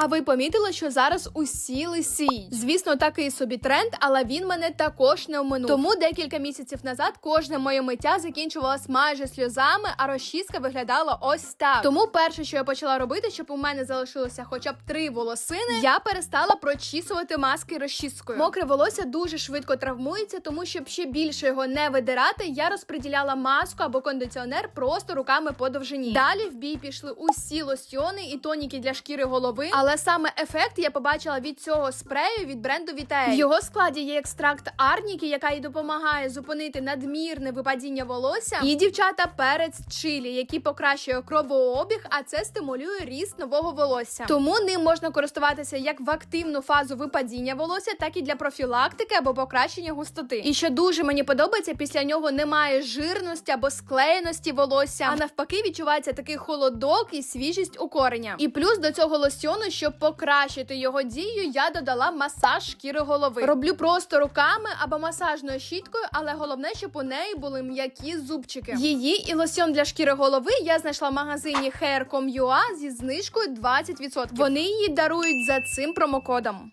А ви помітили, що зараз усі лисіють? Звісно, такий собі тренд, але він мене також не оминув. Тому декілька місяців назад кожне моє миття закінчувалось майже сльозами, а розчіска виглядала ось так. Тому перше, що я почала робити, щоб у мене залишилося хоча б три волосини, я перестала прочісувати маски розчіскою. Мокре волосся дуже швидко травмується, тому щоб ще більше його не видирати, я розподіляла маску або кондиціонер просто руками по довжині. Далі в бій пішли усі лосьйони і тоніки для шкіри голови. Але саме ефект я побачила від цього спрею від бренду Vitae. В його складі є екстракт арніки, яка й допомагає зупинити надмірне випадіння волосся. І дівчата перець чилі, який покращує кровообіг, а це стимулює ріст нового волосся. Тому ним можна користуватися як в активну фазу випадіння волосся, так і для профілактики або покращення густоти. І що дуже мені подобається, після нього немає жирності або склеєності волосся, а навпаки, відчувається такий холодок і свіжість у кореня. І плюс до цього лосьйону, щоб покращити його дію, я додала масаж шкіри голови. Роблю просто руками або масажною щіткою, але головне, щоб у неї були м'які зубчики. Її і лосьон для шкіри голови я знайшла в магазині Hair.com.ua зі знижкою 20%. Вони її дарують за цим промокодом.